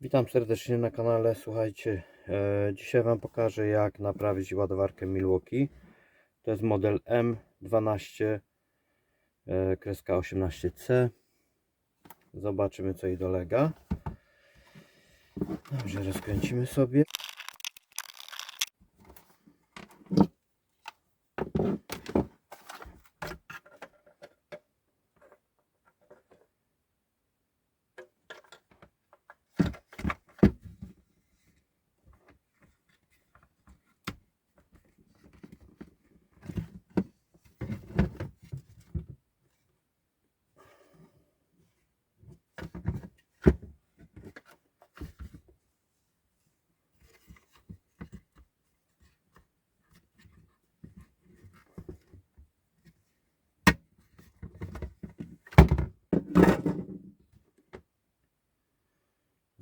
Witam serdecznie na kanale. Słuchajcie, e, dzisiaj Wam pokażę jak naprawić ładowarkę Milwaukee. To jest model M12 e, kreska 18C. Zobaczymy co jej dolega. Dobrze, rozkręcimy sobie.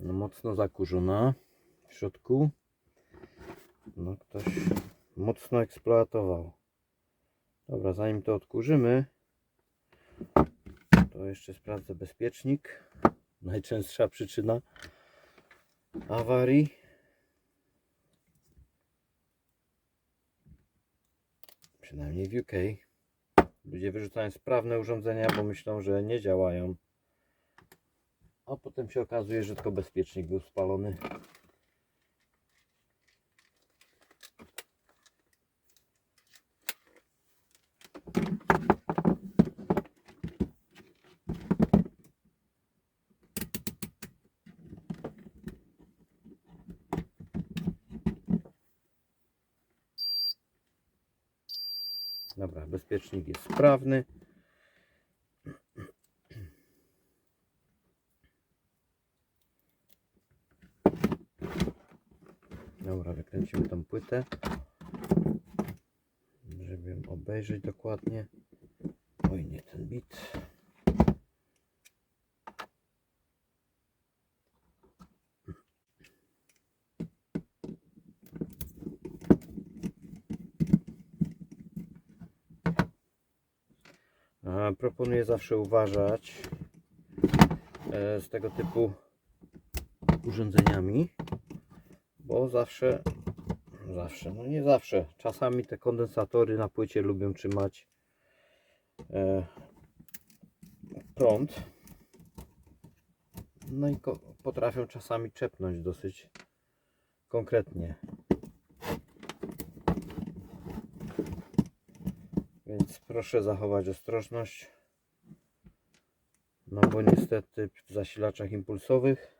No, mocno zakurzona w środku. No ktoś mocno eksploatował. Dobra, zanim to odkurzymy, to jeszcze sprawdzę bezpiecznik. Najczęstsza przyczyna awarii. Przynajmniej w UK. Ludzie wyrzucają sprawne urządzenia, bo myślą, że nie działają. A potem się okazuje, że tylko bezpiecznik był spalony. Dobra, bezpiecznik jest sprawny. Dobra, wykręcimy tą płytę, żeby ją obejrzeć dokładnie. Oj, nie ten bit. Proponuję zawsze uważać e, z tego typu urządzeniami, bo zawsze, zawsze, no nie zawsze, czasami te kondensatory na płycie lubią trzymać e, prąd. No i potrafią czasami czepnąć dosyć konkretnie. Więc proszę zachować ostrożność. No bo niestety w zasilaczach impulsowych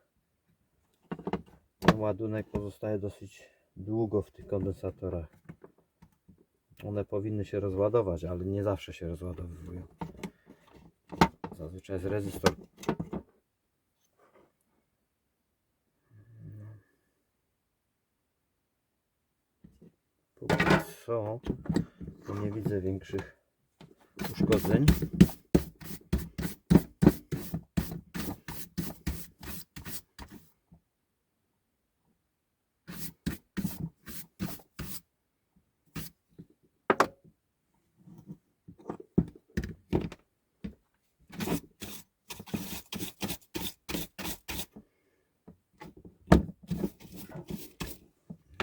ładunek pozostaje dosyć długo w tych kondensatorach. One powinny się rozładować, ale nie zawsze się rozładowują. Zazwyczaj jest rezystor. Póki co nie widzę większych uszkodzeń.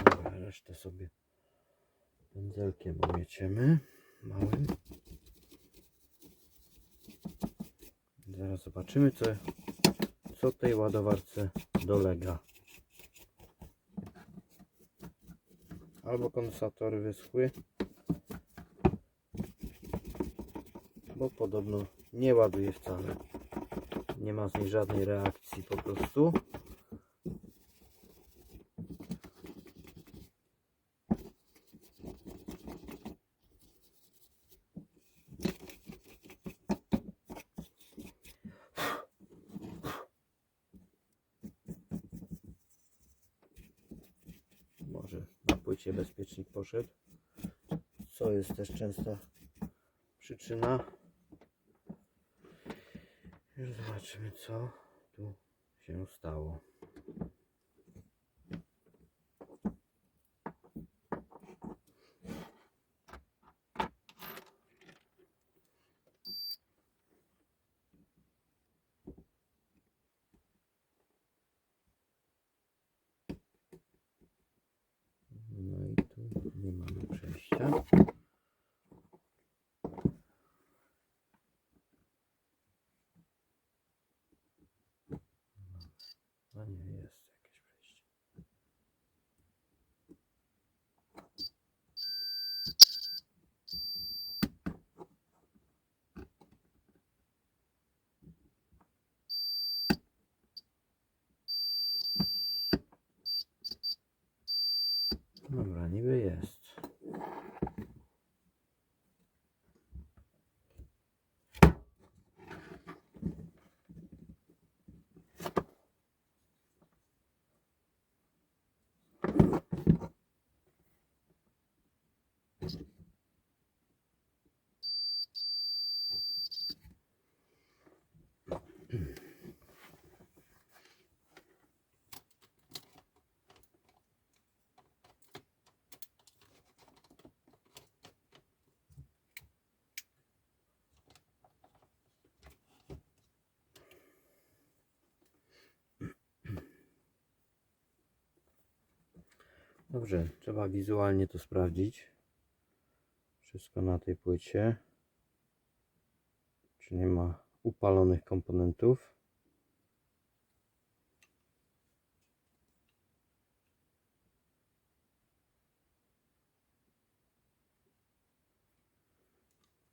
Dobra, resztę sobie pędzelkiem umieciemy małym. Zaraz zobaczymy co, co tej ładowarce dolega. Albo kondensatory wyschły, bo podobno nie ładuje wcale. Nie ma z niej żadnej reakcji po prostu. Płycie bezpiecznik poszedł. Co jest też częsta przyczyna. Już zobaczymy co tu się stało. Dobrze, trzeba wizualnie to sprawdzić. Wszystko na tej płycie. Czy nie ma upalonych komponentów.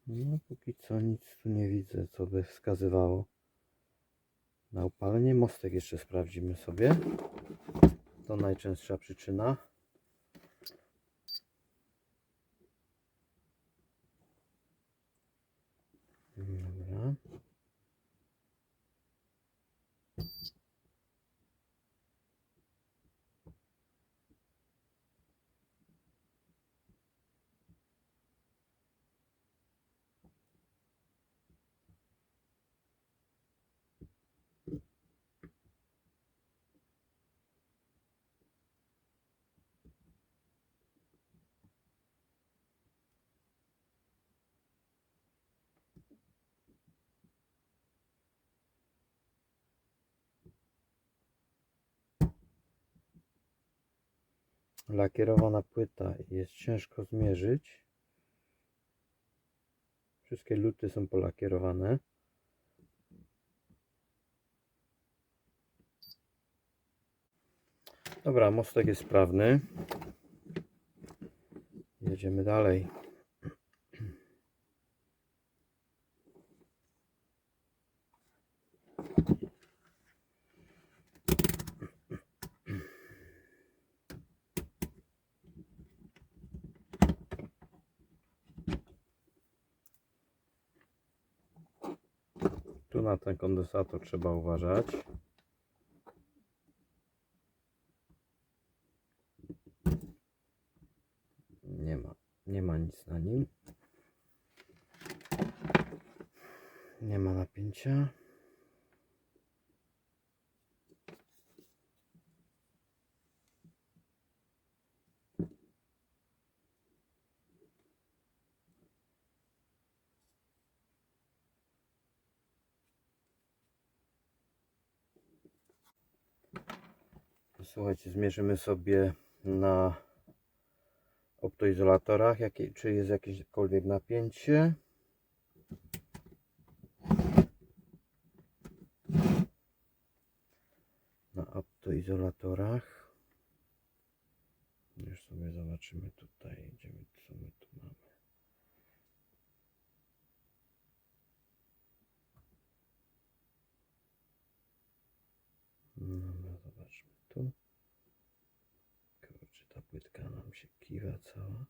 No, póki co nic tu nie widzę, co by wskazywało na upalenie. Mostek jeszcze sprawdzimy sobie. To najczęstsza przyczyna. Dobra. Lakierowana płyta jest ciężko zmierzyć. Wszystkie luty są polakierowane. Dobra, mostek jest sprawny. Jedziemy dalej. Tu na ten kondensator trzeba uważać. Nie ma, nie ma nic na nim. Nie ma napięcia. Słuchajcie, zmierzymy sobie na optoizolatorach, jakie, czy jest jakiekolwiek napięcie. Na optoizolatorach. Już sobie zobaczymy tutaj, gdzie my, co my tu mamy. Dobra, zobaczmy tu. Kurczę, ta płytka nam się kiwa cała.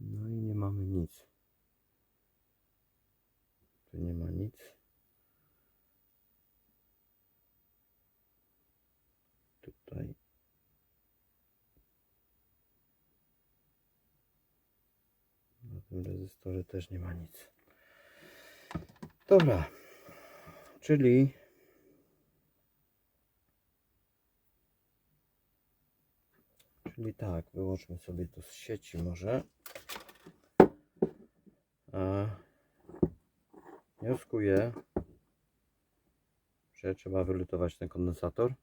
No i nie mamy nic. Tu nie ma nic. Tutaj. Na tym rezystorze też nie ma nic. Dobra. Czyli Czyli tak, wyłączmy sobie to z sieci może. A wnioskuję, że trzeba wylutować ten kondensator.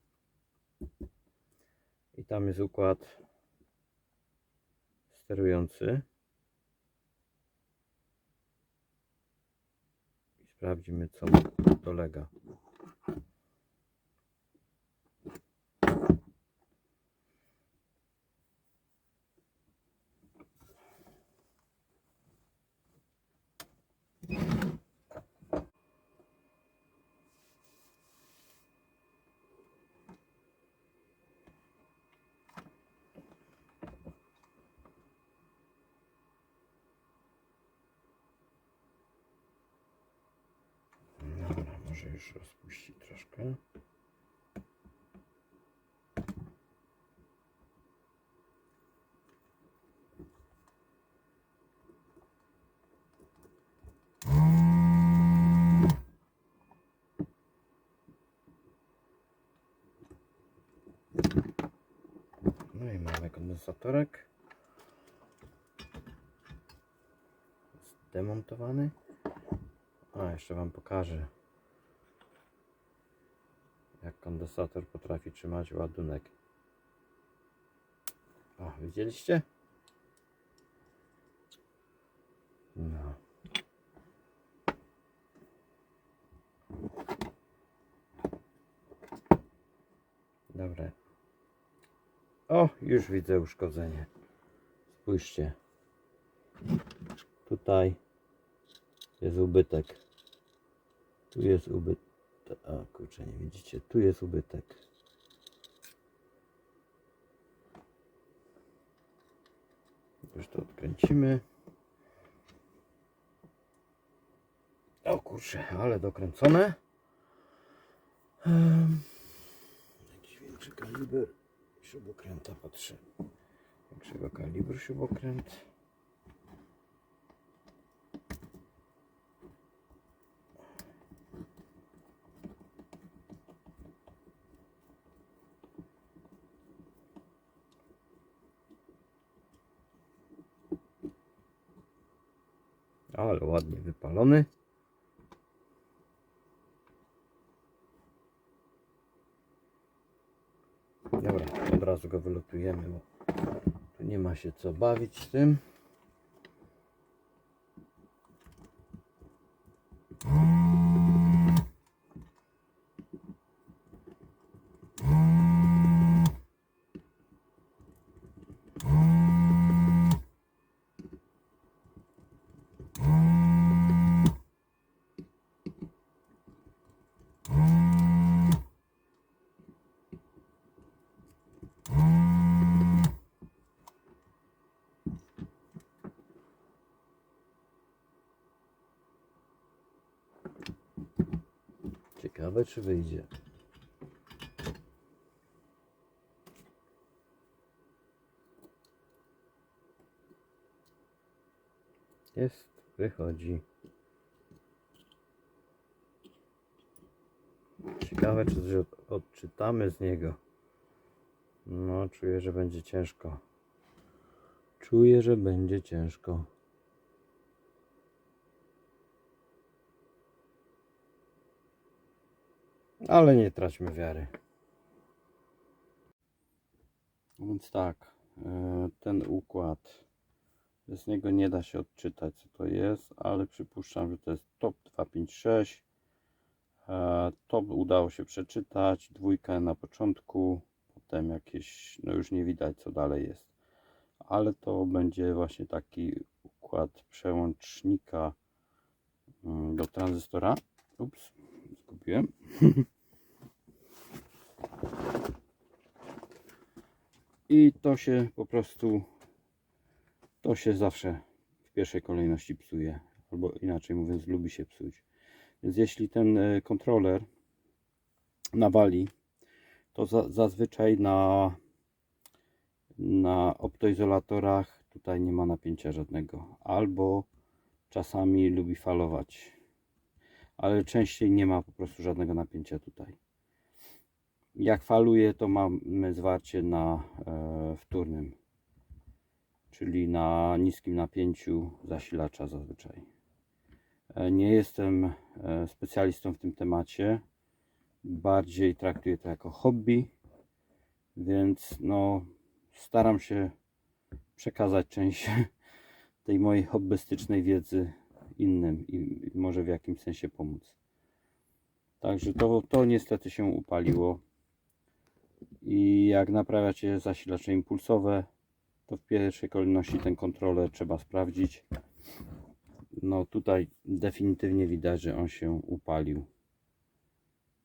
I tam jest układ sterujący. Sprawdzimy, co mu dolega. Dobra, może już rozpuści troszkę. No i mamy kondensatorek. Jest demontowany. A, jeszcze Wam pokażę. Jak kondensator potrafi trzymać ładunek. O, widzieliście? No. Dobra. O, już widzę uszkodzenie. Spójrzcie. Tutaj jest ubytek. Tu jest ubytek. A kurczę, nie widzicie. Tu jest ubytek. Już to odkręcimy. O kurczę, ale dokręcone. Um, jakiś większy kaliber śrubokręta patrzę. Większego kalibru śrubokręt. Ale ładnie wypalony. Dobra, od razu go wylutujemy, bo tu nie ma się co bawić z tym. Ciekawe czy wyjdzie. Jest, wychodzi. Ciekawe czy odczytamy z niego. No, czuję, że będzie ciężko. Czuję, że będzie ciężko. Ale nie traćmy wiary. Więc tak, e, ten układ, z niego nie da się odczytać co to jest, ale przypuszczam, że to jest top 256. E, To udało się przeczytać, dwójka na początku, potem jakieś, no już nie widać co dalej jest. Ale to będzie właśnie taki układ przełącznika mm, do tranzystora. Ups, zgubiłem. I to się po prostu, to się zawsze w pierwszej kolejności psuje, albo inaczej mówiąc, lubi się psuć. Więc jeśli ten e, kontroler nawali, to za, zazwyczaj na, na optoizolatorach tutaj nie ma napięcia żadnego, albo czasami lubi falować, ale częściej nie ma po prostu żadnego napięcia tutaj. Jak faluje, to mamy zwarcie na e, wtórnym, czyli na niskim napięciu zasilacza zazwyczaj. E, nie jestem e, specjalistą w tym temacie, bardziej traktuję to jako hobby, więc no, staram się przekazać część tej mojej hobbystycznej wiedzy innym i może w jakimś sensie pomóc. Także to, to niestety się upaliło. I jak naprawiacie zasilacze impulsowe, to w pierwszej kolejności ten kontroler trzeba sprawdzić. No tutaj definitywnie widać, że on się upalił.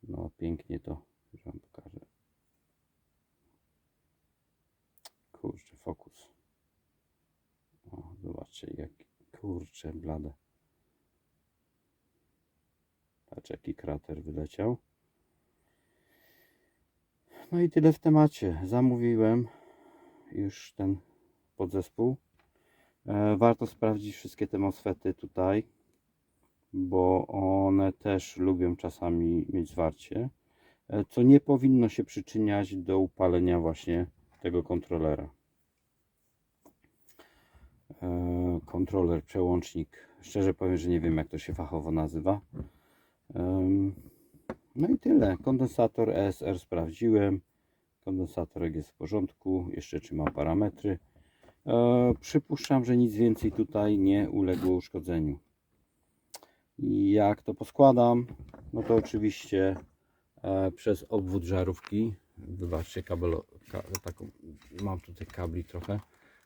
No pięknie to, już Wam pokażę. Kurczę, fokus. O, zobaczcie, jak kurczę blade. Patrz, jaki krater wyleciał. No i tyle w temacie. Zamówiłem już ten podzespół. E, warto sprawdzić wszystkie te MOSFETy tutaj, bo one też lubią czasami mieć zwarcie, e, co nie powinno się przyczyniać do upalenia właśnie tego kontrolera. E, kontroler, przełącznik. Szczerze powiem, że nie wiem jak to się fachowo nazywa. No i tyle. Kondensator ESR sprawdziłem. Kondensatorek jest w porządku. Jeszcze trzymam parametry. E, przypuszczam, że nic więcej tutaj nie uległo uszkodzeniu. Jak to poskładam? No to oczywiście e, przez obwód żarówki. Wybaczcie, kabel, ka, taką, mam tutaj kabli trochę.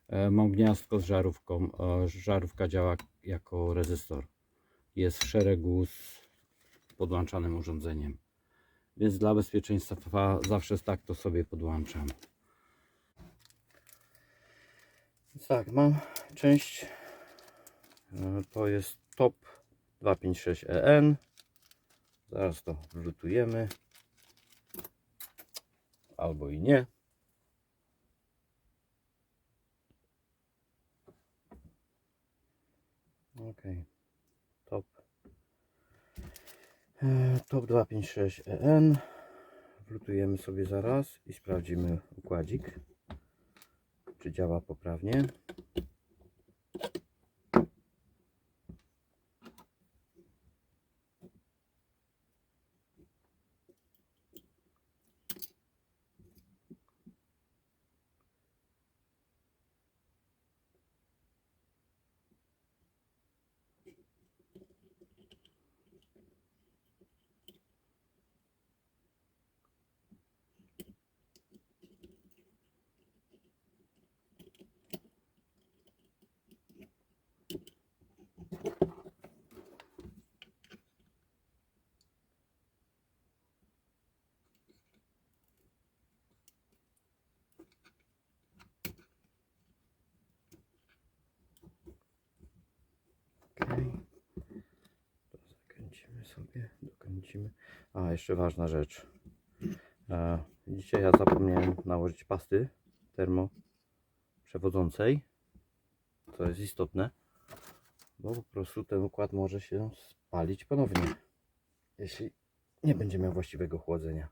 E, mam gniazdko z żarówką. Żarówka działa jako rezystor. Jest w szeregu z podłączanym urządzeniem. Więc dla bezpieczeństwa zawsze tak to sobie podłączam. Tak, mam część. e, To jest top 256EN. Zaraz to wlutujemy. Albo i nie. Ok. Top. E, Top 256EN. Wlutujemy sobie zaraz i sprawdzimy układzik czy działa poprawnie. Okej. To zakręcimy sobie, dokręcimy. A, jeszcze ważna rzecz. E, dzisiaj ja zapomniałem nałożyć pasty termo przewodzącej. To jest istotne, bo po prostu ten układ może się spalić ponownie, jeśli nie będzie miał właściwego chłodzenia.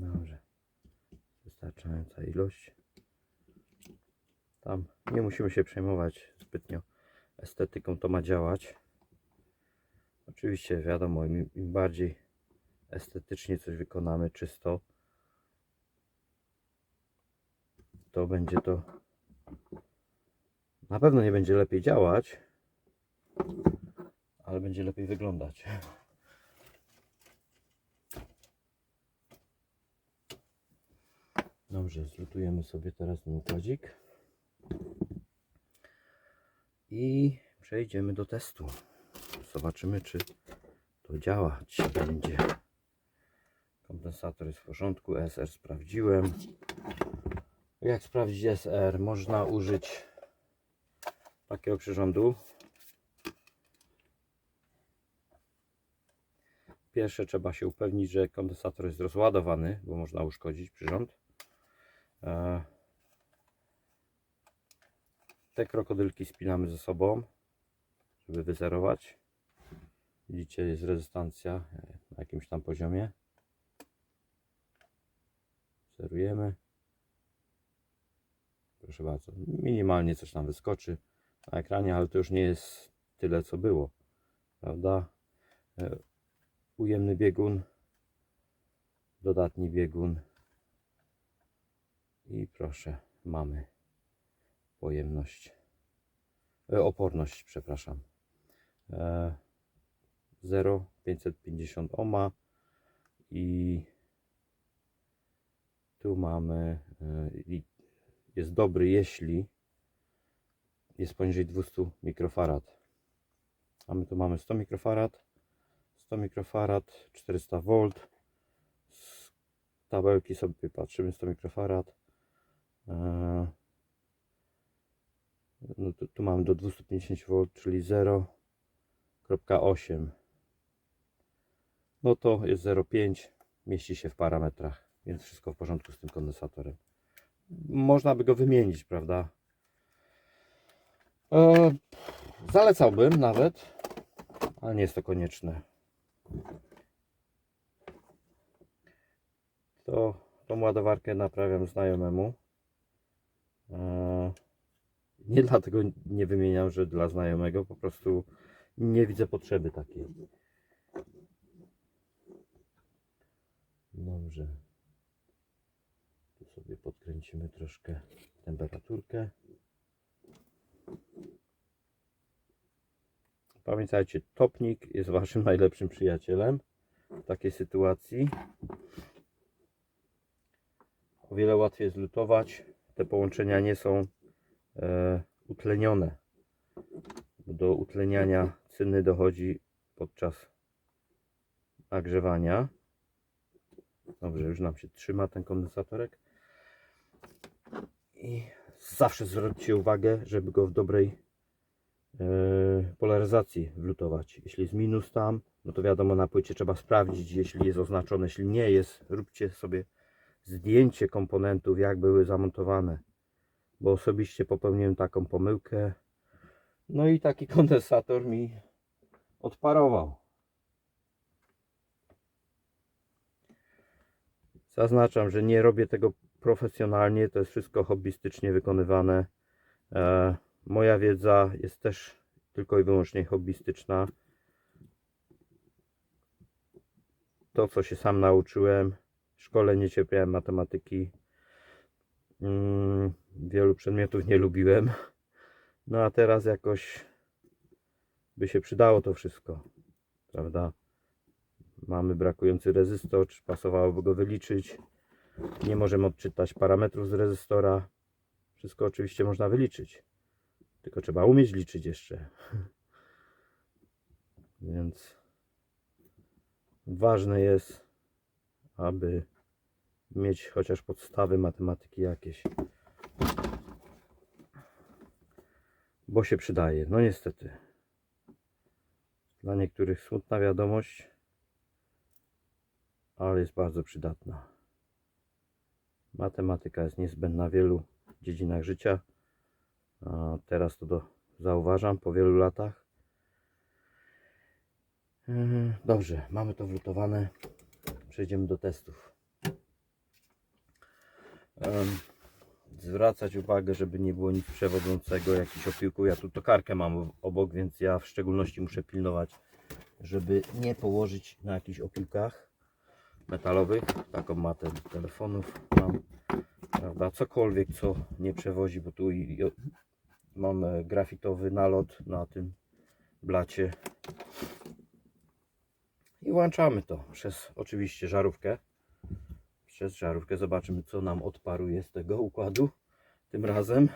Dobrze. Wystarczająca ilość. Tam nie musimy się przejmować zbytnio estetyką, to ma działać. Oczywiście wiadomo, im, im bardziej estetycznie coś wykonamy czysto, to będzie to na pewno nie będzie lepiej działać, ale będzie lepiej wyglądać. Dobrze, zlutujemy sobie teraz ten układzik i przejdziemy do testu. Zobaczymy, czy to działać będzie. Kondensator jest w porządku, SR sprawdziłem. Jak sprawdzić SR? Można użyć takiego przyrządu. Pierwsze trzeba się upewnić, że kondensator jest rozładowany, bo można uszkodzić przyrząd. E, Te krokodylki spinamy ze sobą, żeby wyzerować. Widzicie, jest rezystancja na jakimś tam poziomie. Zerujemy. Proszę bardzo, minimalnie coś nam wyskoczy na ekranie, ale to już nie jest tyle, co było. Prawda? E, Ujemny biegun, dodatni biegun. I proszę, mamy pojemność, e, oporność, przepraszam. E, 0,550 ohma i tu mamy, e, jest dobry, jeśli jest poniżej 200 mikrofarad. A my tu mamy 100 mikrofarad, 100 mikrofarad, 400 V. Z tabelki sobie patrzymy 100 mikrofarad. Eee, No tu, tu do 250 V, czyli 0.8. No to jest 0,5, mieści się w parametrach, więc wszystko w porządku z tym kondensatorem. Można by go wymienić, prawda? E, zalecałbym nawet, ale nie jest to konieczne. To tą ładowarkę naprawiam znajomemu. E, nie dlatego nie wymieniam, że dla znajomego, po prostu nie widzę potrzeby takiej. Dobrze. Tu sobie podkręcimy troszkę temperaturkę. Pamiętajcie, topnik jest waszym najlepszym przyjacielem w takiej sytuacji. O wiele łatwiej jest lutować. Te połączenia nie są e, utlenione. Do utleniania cyny dochodzi podczas nagrzewania. Dobrze, już nam się trzyma ten kondensatorek. I zawsze zwróćcie uwagę, żeby go w dobrej e, polaryzacji wlutować. Jeśli jest minus tam, no to wiadomo na płycie trzeba sprawdzić, jeśli jest oznaczone, jeśli nie jest, róbcie sobie zdjęcie komponentów, jak były zamontowane. Bo osobiście popełniłem taką pomyłkę. No i taki kondensator mi odparował. Zaznaczam, że nie robię tego profesjonalnie, to jest wszystko hobbystycznie wykonywane. E, moja wiedza jest też tylko i wyłącznie hobbystyczna. To, co się sam nauczyłem, w szkole nie cierpiałem matematyki. Mm, wielu przedmiotów nie lubiłem. No a teraz jakoś by się przydało to wszystko, prawda? Mamy brakujący rezystor, czy pasowałoby go wyliczyć. Nie możemy odczytać parametrów z rezystora. Wszystko oczywiście można wyliczyć. Tylko trzeba umieć liczyć jeszcze. Więc ważne jest, aby mieć chociaż podstawy matematyki jakieś. Bo się przydaje. No niestety. Dla niektórych smutna wiadomość, ale jest bardzo przydatna. Matematyka jest niezbędna w wielu dziedzinach życia. A teraz to do, zauważam po wielu latach. Yy, Dobrze, mamy to wlutowane. Przejdziemy do testów. Zwracać uwagę, żeby nie było nic przewodzącego, jakichś opiłków. Ja tu tokarkę mam obok, więc ja w szczególności muszę pilnować, żeby nie położyć na jakichś opiłkach metalowych. Taką matę telefonów mam. Prawda? Cokolwiek, co nie przewozi, bo tu i, mam e, grafitowy nalot na tym blacie. I włączamy to przez oczywiście żarówkę. Przez żarówkę zobaczymy, co nam odparuje z tego układu tym razem.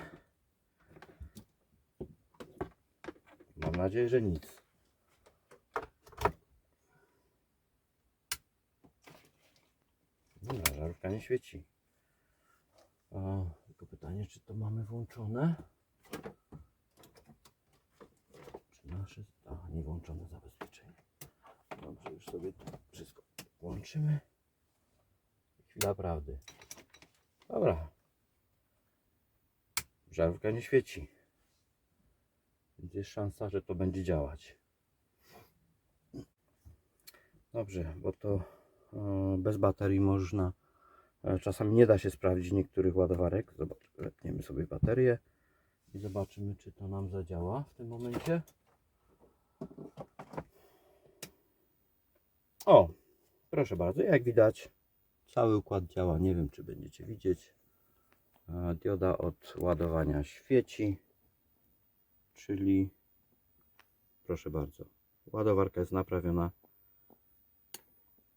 Mam nadzieję, że nic. Dobra, żarówka nie świeci. A, tylko pytanie, czy to mamy włączone? Czy nasze... A, nie włączone zabezpieczenie. Dobrze, już sobie wszystko włączymy. Chwila prawdy. Dobra. Żarówka nie świeci. Więc jest szansa, że to będzie działać. Dobrze, bo to e, bez baterii można. e, Czasami nie da się sprawdzić niektórych ładowarek. Zobacz, letniemy sobie baterię i zobaczymy, czy to nam zadziała w tym momencie. O, proszę bardzo, jak widać, cały układ działa. Nie wiem, czy będziecie widzieć. Dioda od ładowania świeci, czyli proszę bardzo, ładowarka jest naprawiona.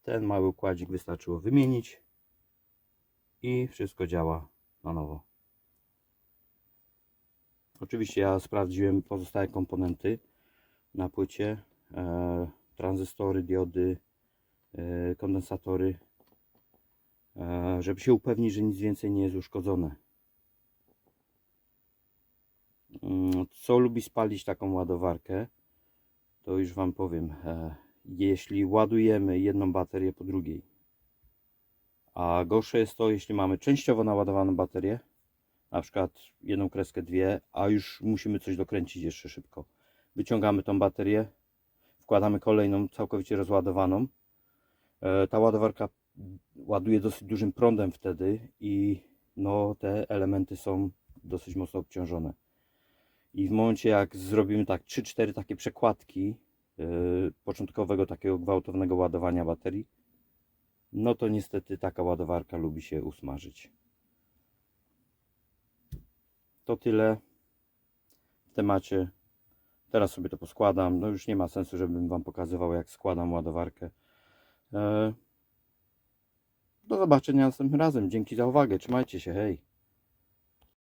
Ten mały układzik wystarczyło wymienić i wszystko działa na nowo. Oczywiście ja sprawdziłem pozostałe komponenty na płycie. E, tranzystory, diody, kondensatory, e, żeby się upewnić, że nic więcej nie jest uszkodzone. Mm, Co lubi spalić taką ładowarkę, to już Wam powiem. E, Jeśli ładujemy jedną baterię po drugiej, a gorsze jest to, jeśli mamy częściowo naładowaną baterię, na przykład jedną kreskę, dwie, a już musimy coś dokręcić jeszcze szybko. Wyciągamy tą baterię, wkładamy kolejną całkowicie rozładowaną. E, Ta ładowarka ładuje dosyć dużym prądem wtedy i no, te elementy są dosyć mocno obciążone. I w momencie jak zrobimy tak 3-4 takie przekładki yy, początkowego takiego gwałtownego ładowania baterii, no to niestety taka ładowarka lubi się usmażyć. To tyle w temacie. Teraz sobie to poskładam. No już nie ma sensu, żebym Wam pokazywał jak składam ładowarkę. E, Do zobaczenia następnym razem. Dzięki za uwagę. Trzymajcie się. Hej.